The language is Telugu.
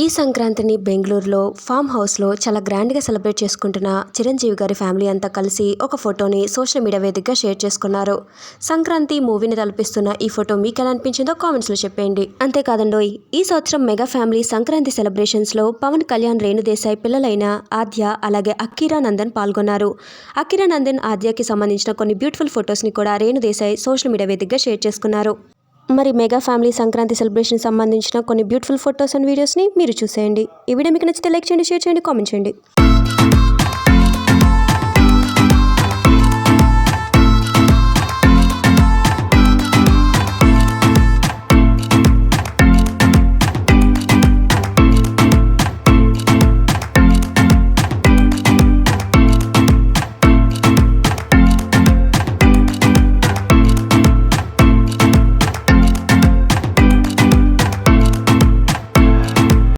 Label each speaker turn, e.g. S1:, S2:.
S1: ఈ సంక్రాంతిని బెంగళూరులో ఫామ్ హౌస్లో చాలా గ్రాండ్గా సెలబ్రేట్ చేసుకుంటున్న చిరంజీవి గారి ఫ్యామిలీ అంతా కలిసి ఒక ఫోటోని సోషల్ మీడియా వేదికగా షేర్ చేసుకున్నారు. సంక్రాంతి మూవీని తలపిస్తున్న ఈ ఫోటో మీకు ఎలా అనిపించిందో కామెంట్స్లో చెప్పేయండి. అంతేకాదండోయ్ ఈ సంవత్సరం మెగా ఫ్యామిలీ సంక్రాంతి సెలబ్రేషన్స్లో పవన్ కళ్యాణ్ రేణుదేశాయ్ పిల్లలైన ఆద్య అలాగే అక్కిరా నందన్ పాల్గొన్నారు. అక్కిరా నందన్ ఆద్యకి సంబంధించిన కొన్ని బ్యూటిఫుల్ ఫొటోస్ని కూడా రేణుదేశాయ్ సోషల్ మీడియా వేదికగా షేర్ చేసుకున్నారు. మరి మెగా ఫ్యామిలీ సంక్రాంతి సెలబ్రేషన్ సంబంధించిన కొన్ని బ్యూటిఫుల్ ఫొటోస్ అండ్ వీడియోస్ని మీరు చూసేయండి. ఈ వీడియో మీకు నచ్చితే లైక్ చేయండి షేర్ చేయండి కామెంట్ చేయండి.